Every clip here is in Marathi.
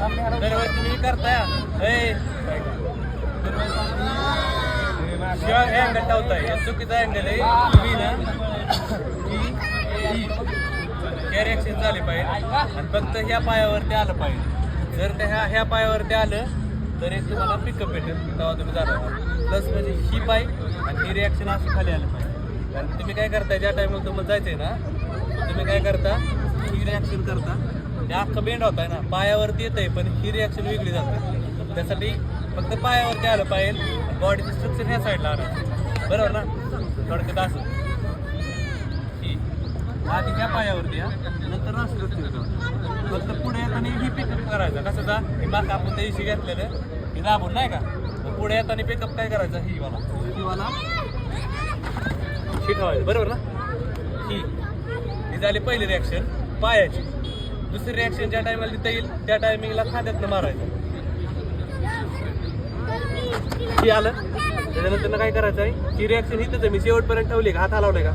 दरवेळेस तुम्ही करताय ए शिवाय अँगल ठेवताय हे चुकीचा अँगल आहे तुम्ही ना हे रिॲक्शन झाले पाहिजे आणि फक्त ह्या पायावरती आलं पाहिजे जर त्या ह्या ह्या पायावरती आलं तर एक तुम्हाला पिकअप भेटेल तेव्हा तुम्ही जाणार प्लस म्हणजे ही पाय आणि ही रिॲक्शन असं खाली आलं पाहिजे कारण तुम्ही काय करताय ज्या टायमाला तुम्हाला जायचं आहे ना तुम्ही काय करता ही रिॲक्शन करता. म्हणजे हे अख्खं बेंड होत आहे ना पायावरती येत आहे पण ही रिॲक्शन वेगळी जाते त्यासाठी फक्त पायावरती आलं पाहिजे बॉडीचं स्ट्रक्चर ह्या साईडला आलं. बरोबर ना? थोडक्यात असं. आधी ह्या पायावरती या नंतर फक्त पुढे येताना ही पिकअप करायचं. कसं जा? ही मागं आपण त्या दिवशी घेतलेलं ही दाबून नाही का? पुढे येताना पिकअप काय करायचं? ही वाला. ही वाला. ही बरोबर ना? ही. ही झाली पहिली रिॲक्शन पायाची. दुसरी रिॲक्शन ज्या टायमाला देता येईल त्या टायमिंगला खांद्यातनं मारायचं. ती आलं. त्याच्यानंतर काय करायचं आहे? ही रिॲक्शन इथंच आहे. मी शेवटपर्यंत ठेवली का? हात हलावलाय का?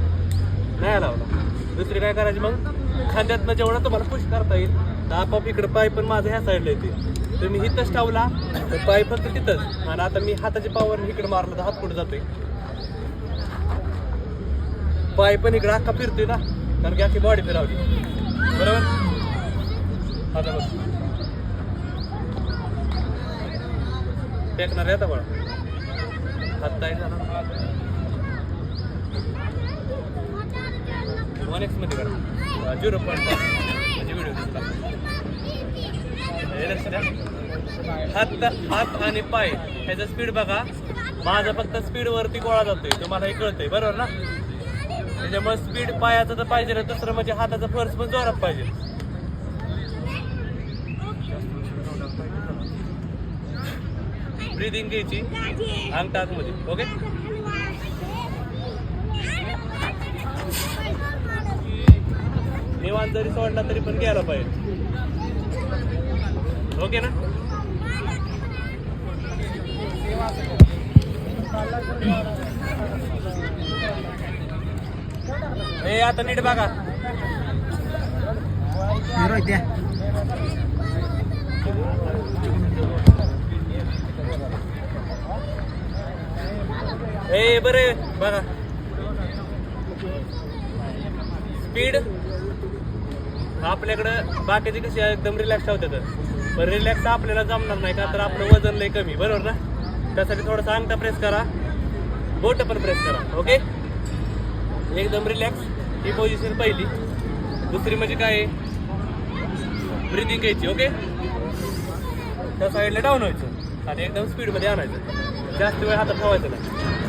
नाही हलावला. दुसरी काय करायची मग? खांद्यातनं जेवढं तुम्हाला पुश करता येईल तर आपोआप इकडं पाय पण माझं ह्या साईडला येते. तुम्ही हिथंच ठेवला. तर पाय फक्त तिथंच. आणि आता मी हाताची पावर इकडे मारलं तर हात पुढे जातोय. पाय पण इकडं अख्खा फिरतोय ना. कारण की अख्खी बॉडी फिरावली. बरोबर? फेकणार आहे आता बघ हात काय झाला. वन एक्समध्ये करा. झिरो पॉईंट म्हणजे व्हिडिओ दिसला. हे हात हात आणि पाय ह्याचा स्पीड बघा. माझा फक्त स्पीड वरती गोळा जातोय. तुम्हाला हे कळतंय. बरोबर ना? त्याच्यामुळे स्पीड पायाचं तर पाहिजे ना दुसरं म्हणजे हाताचा फर्स पण जोरात पाहिजे. ब्रिदिंग घ्यायची. अंग टाकमध्ये ओके निवांत जरी सोडला तरी पण घ्यायला पाहिजे. ओके ना? ए आता नीट बघा. हे बरे बघा. स्पीड आपल्याकडं बाकीचे कसे एकदम रिलॅक्स ठेवतात पण रिलॅक्स आपल्याला जमणार नाही का? तर आपलं वजन लय कमी बरोबर ना? त्यासाठी थोडंसं अंगठा प्रेस करा. बोट पण प्रेस करा. ओके एकदम रिलॅक्स ही पोझिशन पहिली. दुसरी म्हणजे काय ब्रिदिंग घ्यायची. ओके त्या साईडला डाऊन व्हायचं. आणि एकदम स्पीडमध्ये आणायचं. जास्त वेळ हातात ठेवायचं नाही.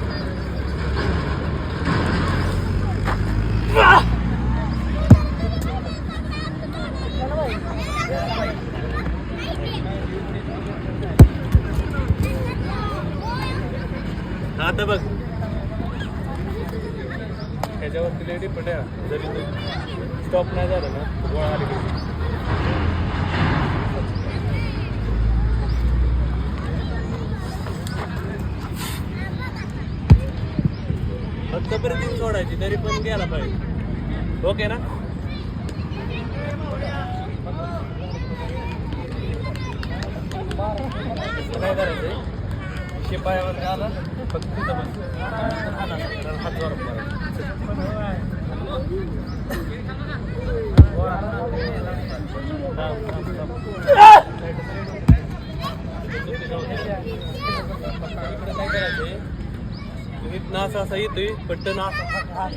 आता बघ. ह्याच्यावरती लेडी पण जरी तू स्टॉप नाही झाला ना गोळा आली की सोडायची तरी पण गेला पाहिजे. ओके ना? काय करायचं शिपायावर आला फक्त तिथं बस. हात जोरात मारायचा. थांब, थांब, थांब. इकडे काय करायचंय असं नासा असा येतोय पट्टन असा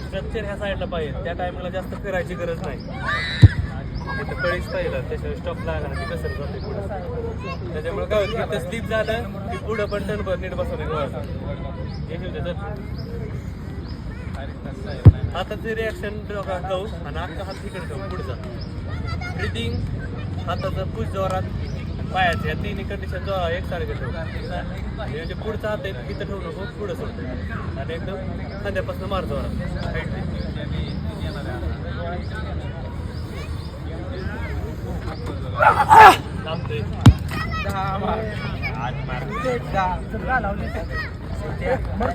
स्ट्रक्चर ह्या साईडला पाहिजे. त्या टायमिंगला जास्त फिरायची गरज नाही. कळीच पाहिलं त्याच्यावर स्टॉप लागला की कसं जाते त्याच्यामुळे काय होतं तिथं स्लीप झालं की पुढं पण टर्न नीट बसवलं हाताचे रिॲक्शन ठेवू आणि अख्खा हात तिकडे ठेवू पुढचा ब्रिदिंग हाताचा पुश जोरात. पायाचे या तिन्ही कंडिशन जो एक सारखे म्हणजे पुढचा हात आहे तिथं ठेवू नको पुढं सोडतो. आणि एकदम खांद्यापासून मारतो जोरात थांबतोय. आज मार. ए, मार.